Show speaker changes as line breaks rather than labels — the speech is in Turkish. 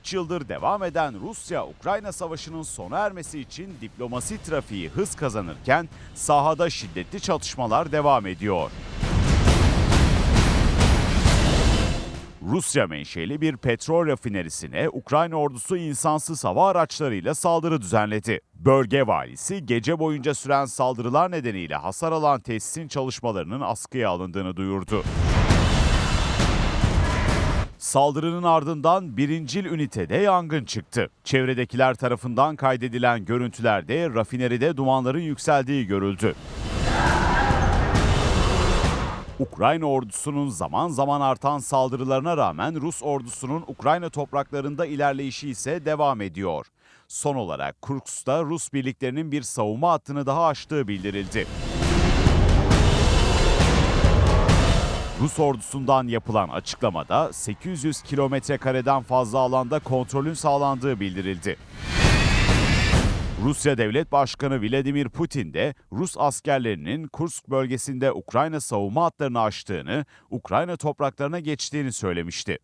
3 yıldır devam eden Rusya-Ukrayna savaşının sona ermesi için diplomasi trafiği hız kazanırken sahada şiddetli çatışmalar devam ediyor. Rusya menşeli bir petrol rafinerisine Ukrayna ordusu insansız hava araçlarıyla saldırı düzenledi. Bölge valisi gece boyunca süren saldırılar nedeniyle hasar alan tesisin çalışmalarının askıya alındığını duyurdu. Saldırının ardından birincil ünitede yangın çıktı. Çevredekiler tarafından kaydedilen görüntülerde rafineride dumanların yükseldiği görüldü. Ukrayna ordusunun zaman zaman artan saldırılarına rağmen Rus ordusunun Ukrayna topraklarında ilerleyişi ise devam ediyor. Son olarak Kursk'ta Rus birliklerinin bir savunma hattını daha aştığı bildirildi. Rus ordusundan yapılan açıklamada 800 kilometre kareden fazla alanda kontrolün sağlandığı bildirildi. Rusya Devlet Başkanı Vladimir Putin de Rus askerlerinin Kursk bölgesinde Ukrayna savunma hatlarını aştığını, Ukrayna topraklarına geçtiğini söylemişti.